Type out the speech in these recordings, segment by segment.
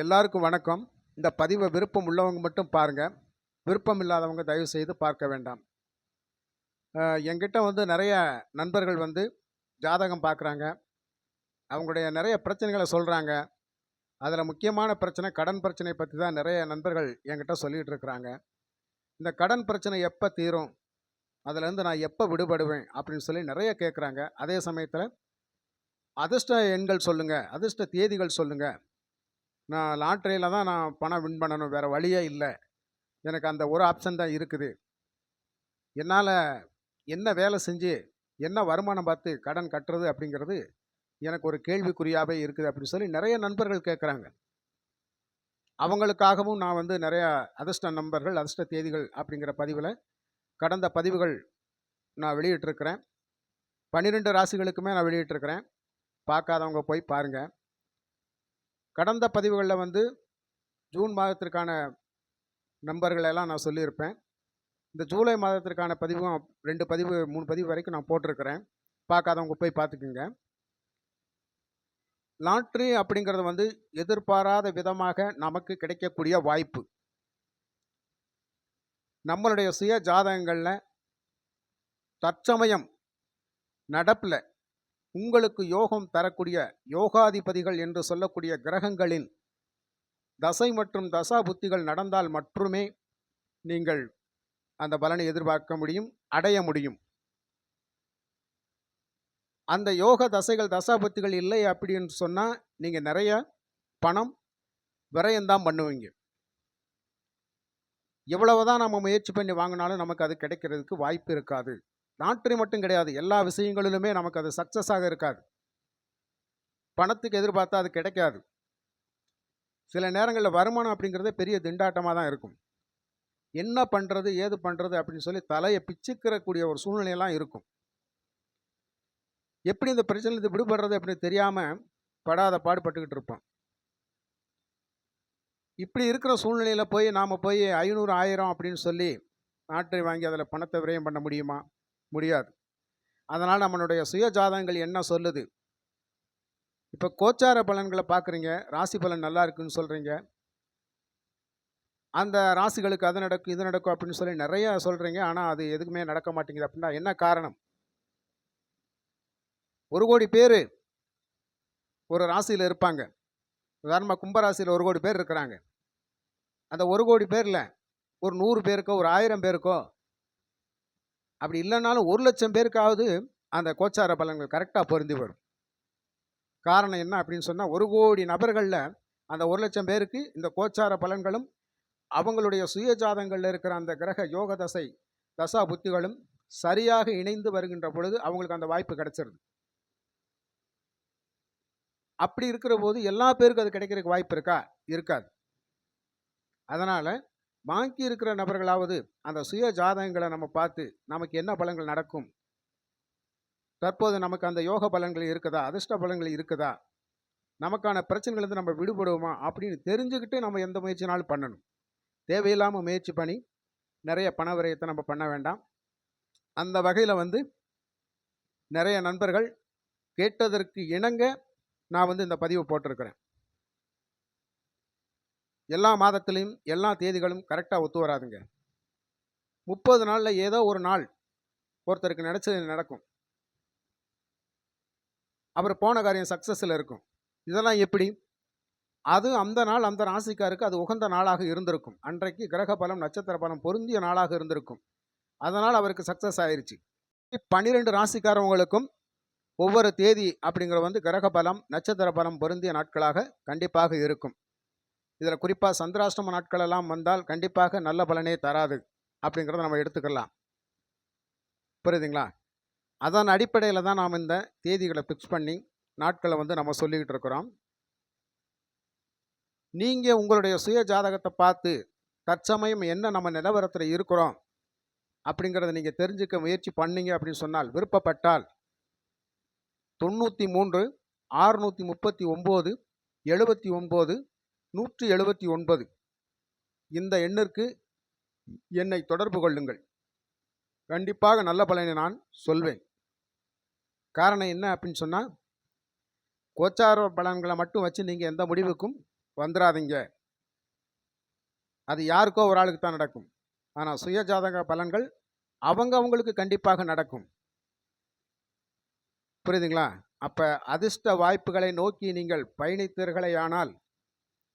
எல்லாருக்கும் வணக்கம். இந்த பதிவை விருப்பம் உள்ளவங்க மட்டும் பாருங்கள் விருப்பம் இல்லாதவங்க தயவு செய்து பார்க்க வேண்டாம். எங்கிட்ட என்கிட்ட வந்து நிறைய நண்பர்கள் வந்து ஜாதகம் பார்க்குறாங்க அவங்களுடைய நிறைய பிரச்சனைகளை சொல்கிறாங்க அதில் முக்கியமான பிரச்சனை கடன் பிரச்சனை பற்றி தான் நிறைய நண்பர்கள் என்கிட்ட சொல்லிகிட்டு இருக்கிறாங்க. இந்த கடன் பிரச்சனை எப்போ தீரும்? அதுலேருந்து நான் எப்போ விடுபடுவேன்? அப்படின்னு சொல்லி நிறைய கேட்குறாங்க அதே சமயத்தில் அதிர்ஷ்ட எண்கள் சொல்லுங்கள் அதிர்ஷ்ட தேதிகள் சொல்லுங்கள் நான் லாட்ரியில் தான் நான் பணம் வின் பண்ணணும். வேறு வழியே இல்லை. எனக்கு அந்த ஒரு ஆப்ஷன் தான் இருக்குது. என்னால் என்ன வேலை செஞ்சு என்ன வருமானம் பார்த்து கடன் கட்டுறது அப்படிங்கிறது எனக்கு ஒரு கேள்விக்குறியாகவே இருக்குது அப்படின்னு சொல்லி நிறைய நண்பர்கள் கேட்குறாங்க. அவங்களுக்காகவும் நான் வந்து நிறையா அதிர்ஷ்ட நம்பர்கள் அதிர்ஷ்ட தேதிகள் அப்படிங்கிற பதிவில் கடந்த பதிவுகள் நான் வெளியிட்டிருக்கிறேன். பன்னிரெண்டு ராசிகளுக்குமே நான் வெளியிட்டிருக்கிறேன். பார்க்காதவங்க போய் பாருங்கள் கடந்த பதிவுகளில் வந்து ஜூன் மாதத்திற்கான நம்பர்களெல்லாம் நான் சொல்லியிருப்பேன். இந்த ஜூலை மாதத்திற்கான பதிவும் ரெண்டு பதிவு மூணு பதிவு வரைக்கும் நான் போட்டிருக்கிறேன். பார்க்காதவங்க போய் பார்த்துக்குங்க. லாட்ரி அப்படிங்கிறது வந்து எதிர்பாராத விதமாக நமக்கு கிடைக்கக்கூடிய வாய்ப்பு. நம்மளுடைய சுய ஜாதகங்களில் தற்சமயம் நடப்பில் உங்களுக்கு யோகம் தரக்கூடிய யோகாதிபதிகள் என்று சொல்லக்கூடிய கிரகங்களின் தசை மற்றும் தசா புத்திகள் நடந்தால் மட்டுமே நீங்கள் அந்த பலனை எதிர்பார்க்க முடியும் அடைய முடியும். அந்த யோக தசைகள் தசாபுத்திகள் இல்லை அப்படின்னு சொன்னால் நீங்கள் நிறைய பணம் விரயம்தான் பண்ணுவீங்க. எவ்வளவுதான் நம்ம முயற்சி பண்ணி வாங்கினாலும் நமக்கு அது கிடைக்கிறதுக்கு வாய்ப்பு இருக்காது. லாட்ரி மட்டும் கிடையாது. எல்லா விஷயங்களிலுமே நமக்கு அது சக்ஸஸாக இருக்காது. பணத்துக்கு எதிர்பார்த்தா அது கிடைக்காது. சில நேரங்களில் வருமானம் அப்படிங்கிறதே பெரிய திண்டாட்டமாக தான் இருக்கும். என்ன பண்ணுறது ஏது பண்ணுறது அப்படின்னு சொல்லி தலையை பிச்சுக்கிறக்கூடிய ஒரு சூழ்நிலையெல்லாம் இருக்கும். எப்படி இந்த பிரச்சனையிலிருந்து விடுபடுறது அப்படின்னு தெரியாமல் படாத பாடுபட்டுக்கிட்டு இருப்போம். இப்படி இருக்கிற சூழ்நிலையில் போய் நாம் போய் ஐநூறு ஆயிரம் அப்படின்னு சொல்லி நாட்டை வாங்கி அதில் பணத்தை விரயம் பண்ண முடியுமா? முடியாது. அதனால் நம்மளுடைய சுய ஜாதகங்கள் என்ன சொல்லுது? இப்போ கோச்சார பலன்களை பார்க்குறீங்க ராசி பலன் நல்லா இருக்குன்னு சொல்கிறீங்க அந்த ராசிகளுக்கு அது நடக்கும் இது நடக்கும் அப்படின்னு சொல்லி நிறைய சொல்கிறீங்க ஆனால் அது எதுக்குமே நடக்க மாட்டேங்குது அப்படின்னா என்ன காரணம்? ஒரு கோடி பேர் ஒரு ராசியில் இருப்பாங்க. உதாரணமாக கும்பராசியில் ஒரு கோடி பேர் இருக்கிறாங்க. அந்த ஒரு கோடி பேரில் ஒரு நூறு பேருக்கோ ஒரு ஆயிரம் பேருக்கோ அப்படி இல்லைனாலும் ஒரு லட்சம் பேருக்காவது அந்த கோச்சார பலன்கள் கரெக்டாக பொருந்தி வரும். காரணம் என்ன அப்படின்னு சொன்னால் ஒரு கோடி நபர்களில் அந்த ஒரு லட்சம் பேருக்கு இந்த கோச்சார பலன்களும் அவங்களுடைய சுய ஜாதங்களில் இருக்கிற அந்த கிரக யோக தசை தசா புத்திகளும் சரியாக இணைந்து வருகின்ற பொழுது அவங்களுக்கு அந்த வாய்ப்பு கிடைச்சிருது. அப்படி இருக்கிற போது எல்லா பேருக்கும் அது கிடைக்கிறதுக்கு வாய்ப்பு இருக்கா? இருக்காது. அதனால் பாக்கி இருக்கிற நபர்களாவது அந்த சுய ஜாதகங்களை நம்ம பார்த்து நமக்கு என்ன பலன்கள் நடக்கும்? தற்போது நமக்கு அந்த யோக பலன்கள் இருக்குதா? அதிர்ஷ்ட பலன்கள் இருக்குதா? நமக்கான பிரச்சனைகள்லேருந்து நம்ம விடுபடுவோமா? அப்படின்னு தெரிஞ்சுக்கிட்டு நம்ம எந்த முயற்சினாலும் பண்ணணும். தேவையில்லாமல் முயற்சி பண்ணி நிறைய பண விரயத்தை நம்ம பண்ண வேண்டாம். அந்த வகையில் வந்து நிறைய நண்பர்கள் கேட்டதற்கு இணங்க நான் வந்து இந்த பதிவு போட்டிருக்கிறேன். எல்லா மாதத்துலேயும் எல்லா தேதிகளும் கரெக்டாக ஒத்து வராதுங்க. முப்பது நாளில் ஏதோ ஒரு நாள் ஒருத்தருக்கு நினச்சது நடக்கும். அவர் போன காரியம் சக்ஸஸில் இருக்கும். இதெல்லாம் எப்படி? அது அந்த நாள் அந்த ராசிக்காருக்கு அது உகந்த நாளாக இருந்திருக்கும். அன்றைக்கு கிரக பலம் நட்சத்திர பலம் பொருந்திய நாளாக இருந்திருக்கும். அதனால் அவருக்கு சக்ஸஸ் ஆயிடுச்சு பன்னிரெண்டு ராசிக்காரவங்களுக்கும் ஒவ்வொரு தேதி அப்படிங்கிற வந்து கிரக பலம் நட்சத்திர பலம் பொருந்திய நாட்களாக கண்டிப்பாக இருக்கும். இதில் குறிப்பாக சந்திராஷ்டம நாட்கள் எல்லாம் வந்தால் கண்டிப்பாக நல்ல பலனே தராது அப்படிங்கிறத நம்ம எடுத்துக்கலாம். புரியுதுங்களா? அதன் அடிப்படையில் தான் நாம் இந்த தேதிகளை ஃபிக்ஸ் பண்ணி நாட்களை வந்து நம்ம சொல்லிக்கிட்டு இருக்கிறோம். நீங்கள் உங்களுடைய சுய ஜாதகத்தை பார்த்து தற்சமயம் என்ன நம்ம நிலவரத்தில் இருக்கிறோம் அப்படிங்கிறத நீங்கள் தெரிஞ்சுக்க முயற்சி பண்ணீங்க அப்படின்னு சொன்னால் விருப்பப்பட்டால் தொண்ணூற்றி மூன்று ஆறுநூற்றி முப்பத்தி ஒம்பது எழுபத்தி ஒம்பது நூற்றி எழுபத்தி ஒன்பது. இந்த எண்ணிற்கு என்னை தொடர்பு கொள்ளுங்கள். கண்டிப்பாக நல்ல பலனை நான் சொல்வேன். காரணம் என்ன அப்படின்னு சொன்னால் கோச்சார பலன்களை மட்டும் வச்சு நீங்கள் எந்த முடிவுக்கும் வந்துடாதீங்க அது யாருக்கோ ஒரு ஆளுக்கு தான் நடக்கும். ஆனால் சுயஜாதக பலன்கள் அவங்க அவங்களுக்கு கண்டிப்பாக நடக்கும். புரியுதுங்களா? அப்போ அதிர்ஷ்ட வாய்ப்புகளை நோக்கி நீங்கள் பயணித்தீர்களேயானால்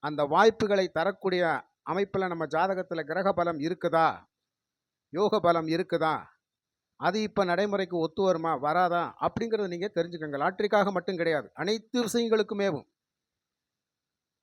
அந்த வாய்ப்புகளை தரக்கூடிய அமைப்பில் நம்ம ஜாதகத்தில் கிரக பலம் இருக்குதா? யோக பலம் இருக்குதா? அது இப்போ நடைமுறைக்கு ஒத்து வருமா? வராதா? அப்படிங்கிறத நீங்கள் தெரிஞ்சுக்கோங்க. லாட்ரிக்காக மட்டும் கிடையாது. அனைத்து விஷயங்களுக்குமேவும்.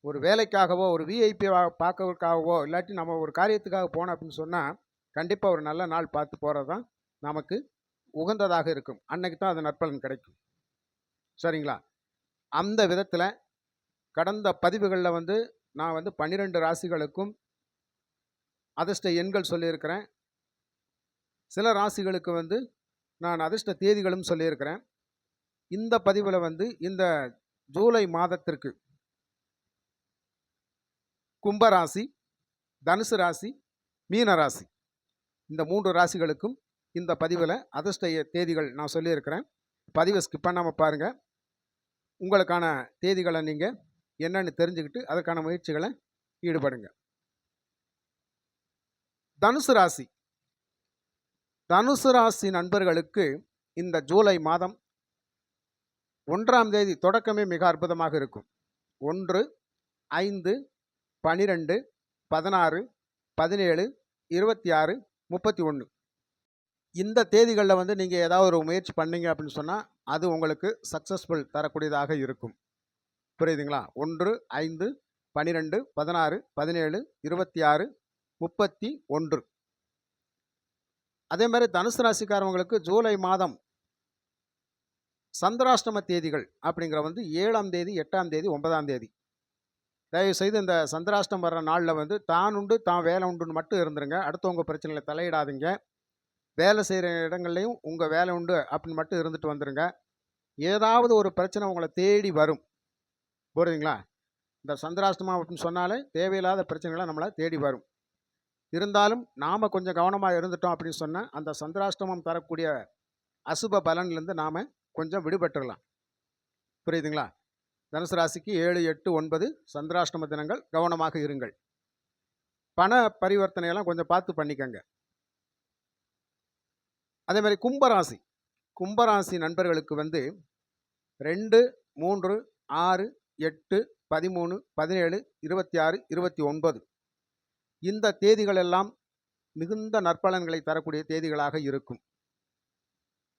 ஒரு வேலைக்காகவோ ஒரு விஐபி பார்க்கறதுக்காகவோ இல்லாட்டி நம்ம ஒரு காரியத்துக்காக போனோம் அப்படின்னு சொன்னால் கண்டிப்பாக ஒரு நல்ல நாள் பார்த்து போகிறது தான் நமக்கு உகந்ததாக இருக்கும். அன்னைக்கு தான் அது நற்பலன் கிடைக்கும். சரிங்களா? அந்த விதத்தில் கடந்த பதிவுகளில் வந்து நான் வந்து பன்னிரெண்டு ராசிகளுக்கும் அதிர்ஷ்ட எண்கள் சொல்லியிருக்கிறேன். சில ராசிகளுக்கு வந்து நான் அதிர்ஷ்ட தேதிகளும் சொல்லியிருக்கிறேன். இந்த பதிவில் வந்து இந்த ஜூலை மாதத்திற்கு கும்பராசி தனுசு ராசி மீன ராசி இந்த மூன்று ராசிகளுக்கும் இந்த பதிவில் அதிர்ஷ்ட எ- தேதிகள் நான் சொல்லியிருக்கிறேன். பதிவை ஸ்கிப் பண்ணாமல் பாருங்கள் உங்களுக்கான தேதிகளை நீங்கள் என்னன்னு தெரிஞ்சுக்கிட்டு அதற்கான முயற்சிகளை ஈடுபடுங்க. தனுசு ராசி. தனுசு ராசி நண்பர்களுக்கு இந்த ஜூலை மாதம் ஒன்றாம் தேதி தொடக்கமே மிக அற்புதமாக இருக்கும். ஒன்று ஐந்து பனிரெண்டு பதினாறு பதினேழு இருபத்தி ஆறு முப்பத்தி ஒன்று இந்த தேதிகளில் வந்து நீங்கள் ஏதாவது ஒரு முயற்சி பண்ணீங்க அப்படின்னு சொன்னால் அது உங்களுக்கு சக்ஸஸ்ஃபுல் தரக்கூடியதாக இருக்கும். புரியுதுங்களா? ஒன்று ஐந்து பனிரெண்டு பதினாறு பதினேழு இருபத்தி ஆறு முப்பத்தி ஒன்று. அதே மாதிரி தனுசு ராசிக்காரவங்களுக்கு ஜூலை மாதம் சந்திராஷ்டம தேதிகள் அப்படிங்கிற வந்து ஏழாம் தேதி எட்டாம் தேதி ஒன்பதாம் தேதி. தயவு செய்து இந்த சந்திராஷ்டம் வர்ற நாளில் வந்து தான் உண்டு தான் வேலை உண்டுன்னு மட்டும் இருந்துருங்க. அடுத்தவங்க பிரச்சனையில் தலையிடாதீங்க. வேலை செய்கிற இடங்கள்லையும் உங்கள் வேலை உண்டு அப்படின்னு மட்டும் இருந்துட்டு வந்துடுங்க ஏதாவது ஒரு பிரச்சனை உங்களை தேடி வரும். புரியுதுங்களா இந்த சந்திராஷ்டமம் அப்படின்னு சொன்னாலே தேவையில்லாத பிரச்சனைகளை நம்மளை தேடி வரும். இருந்தாலும் நாம் கொஞ்சம் கவனமாக இருந்துட்டோம் அப்படின்னு சொன்னால் அந்த சந்திராஷ்டமம் தரக்கூடிய அசுப பலன்லேருந்து நாம் கொஞ்சம் விடுபட்டுடலாம் புரியுதுங்களா? தனுசு ராசிக்கு ஏழு எட்டு ஒன்பது சந்திராஷ்டம தினங்கள் கவனமாக இருங்கள். பண பரிவர்த்தனையெல்லாம் கொஞ்சம் பார்த்து பண்ணிக்கங்க. அதே மாதிரி கும்பராசி. கும்பராசி நண்பர்களுக்கு வந்து ரெண்டு மூன்று ஆறு எட்டு பதிமூணு பதினேழு இருபத்தி ஆறு இருபத்தி ஒன்பது இந்த தேதிகள் எல்லாம் மிகுந்த நற்பலன்களை தரக்கூடிய தேதிகளாக இருக்கும்.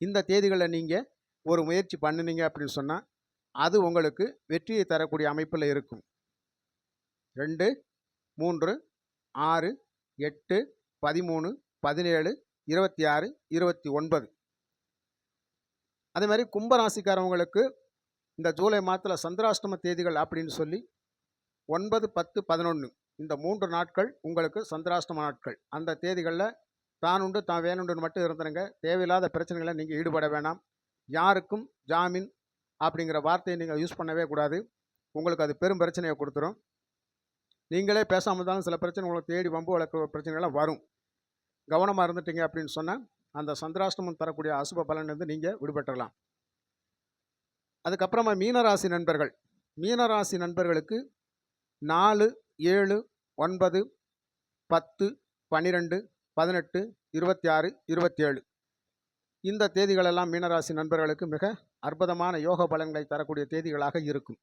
இந்த தேதிகளில் நீங்கள் ஒரு முயற்சி பண்ணினீங்க அப்படின்னு சொன்னால் அது உங்களுக்கு வெற்றியை தரக்கூடிய அமைப்பில் இருக்கும். ரெண்டு மூன்று ஆறு எட்டு பதிமூணு பதினேழு இருபத்தி ஆறு இருபத்தி ஒன்பது அதே மாதிரி கும்பராசிக்காரவங்களுக்கு இந்த ஜூலை மாதத்தில் சந்திராஷ்டம தேதிகள் அப்படின்னு சொல்லி ஒன்பது பத்து பதினொன்று இந்த மூன்று நாட்கள் உங்களுக்கு சந்திராஷ்டம நாட்கள். அந்த தேதிகளில் தான் உண்டு தான் வேணுண்டுன்னு மட்டும் இருந்துருங்க. தேவையில்லாத பிரச்சனைகளை நீங்கள் ஈடுபட வேணாம். யாருக்கும் ஜாமீன் அப்படிங்கிற வார்த்தையை நீங்கள் யூஸ் பண்ணவே கூடாது. உங்களுக்கு அது பெரும் பிரச்சனையை கொடுத்துரும். நீங்களே பேசாமல் இருந்தாலும் சில பிரச்சனை உங்களுக்கு தேடி வம்பு வழக்கு பிரச்சனைகள்லாம் வரும். கவனமாக இருந்துட்டீங்க அப்படின்னு சொன்னால் அந்த சந்திராஷ்டமம் தரக்கூடிய அசுப பலன்லேருந்து நீங்கள் விடுபட்டுடலாம் அதுக்கப்புறமா மீனராசி நண்பர்கள். மீனராசி நண்பர்களுக்கு நாலு ஏழு ஒன்பது பத்து பன்னிரெண்டு பதினெட்டு இருபத்தி ஆறு இருபத்தேழு. இந்த தேதிகளெல்லாம் மீனராசி நண்பர்களுக்கு மிக அற்புதமான யோக பலன்களை தரக்கூடிய தேதிகளாக இருக்கும்.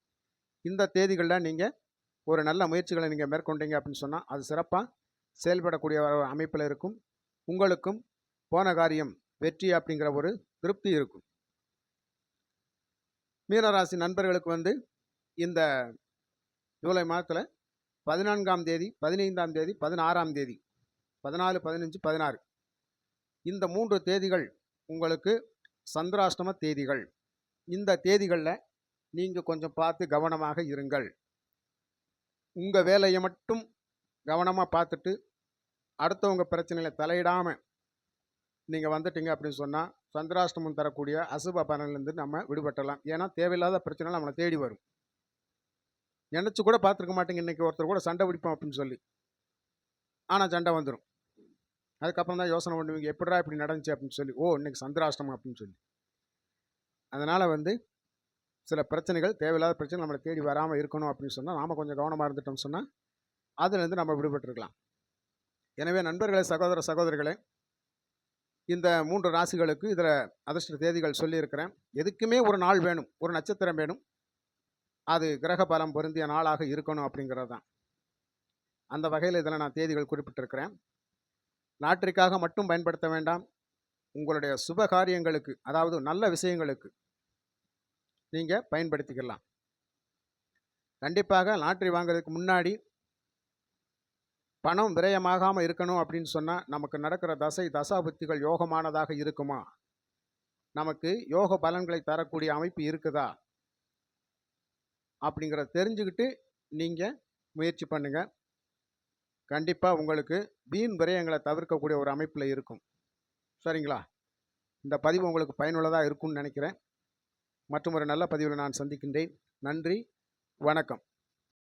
இந்த தேதிகளில் நீங்கள் ஒரு நல்ல முயற்சிகளை நீங்கள் மேற்கொண்டீங்க அப்படின்னு சொன்னால் அது சிறப்பாக செயல்படக்கூடிய அமைப்பில் இருக்கும். உங்களுக்கும் போன காரியம் வெற்றி அப்படிங்கிற ஒரு திருப்தி இருக்கும். மீனராசி நண்பர்களுக்கு வந்து இந்த ஜூலை மாதத்தில் பதினான்காம் தேதி பதினைந்தாம் தேதி பதினாறாம் தேதி பதினாலு பதினஞ்சு பதினாறு. இந்த மூன்று தேதிகள் உங்களுக்கு சந்திராஷ்டம தேதிகள். இந்த தேதிகளில் நீங்கள் கொஞ்சம் பார்த்து கவனமாக இருங்கள். உங்கள் வேலையை மட்டும் கவனமாக பார்த்துட்டு அடுத்தவங்க பிரச்சனையில் தலையிடாமல் நீங்கள் வந்துட்டீங்க அப்படின்னு சொன்னால் சந்திராஷ்டமம் தரக்கூடிய அசுப பலன்லேருந்து நம்ம விடுபட்டலாம் ஏன்னா தேவையில்லாத பிரச்சனை நம்மளை தேடி வரும். நினச்சி கூட பார்த்துருக்க மாட்டேங்க. இன்றைக்கி ஒருத்தர் கூட சண்டை பிடிப்போம் அப்படின்னு சொல்லி. ஆனால் சண்டை வந்துடும் அதுக்கப்புறம் தான் யோசனை பண்ணுவீங்க எப்படிடா இப்படி நடந்துச்சு? அப்படின்னு சொல்லி. ஓ இன்னைக்கு சந்திராஷ்டமம் அப்படின்னு சொல்லி. அதனால் வந்து சில பிரச்சனைகள் தேவையில்லாத பிரச்சனை நம்மளை தேடி வராமல் இருக்கணும் அப்படின்னு சொன்னால் நாம் கொஞ்சம் கவனமாக இருந்துட்டோம்னு சொன்னால் அதுலேருந்து நம்ம விடுபட்டுருக்கலாம். எனவே நண்பர்களே சகோதர சகோதரிகளே இந்த மூன்று ராசிகளுக்கு இதில் அதிர்ஷ்ட தேதிகள் சொல்லியிருக்கிறேன். எதுக்குமே ஒரு நாள் வேணும் ஒரு நட்சத்திரம் வேணும். அது கிரக பலம் பொருந்திய நாளாக இருக்கணும் அப்படிங்கிறது தான். அந்த வகையில் இதில் நான் தேதிகள் குறிப்பிட்டிருக்கிறேன். நாட்டிற்காக மட்டும் பயன்படுத்த வேண்டாம். உங்களுடைய சுப காரியங்களுக்கு அதாவது நல்ல விஷயங்களுக்கு நீங்கள் பயன்படுத்திக்கலாம். கண்டிப்பாக லாட்ரி வாங்குறதுக்கு முன்னாடி பணம் விரயமாகாமல் இருக்கணும் அப்படின்னு சொன்னால் நமக்கு நடக்கிற தசை தசாபுத்திகள் யோகமானதாக இருக்குமா? நமக்கு யோக பலன்களை தரக்கூடிய அமைப்பு இருக்குதா? அப்படிங்கிறத தெரிஞ்சுக்கிட்டு நீங்கள் முயற்சி பண்ணுங்கள் கண்டிப்பாக உங்களுக்கு வீண் விரயங்களை தவிர்க்கக்கூடிய ஒரு அமைப்பில் இருக்கும். சரிங்களா? இந்த பதிவு உங்களுக்கு பயனுள்ளதாக இருக்கும்னு நினைக்கிறேன். மற்றும் ஒரு நல்ல பதிவில் நான் சந்திக்கின்றேன். நன்றி வணக்கம்.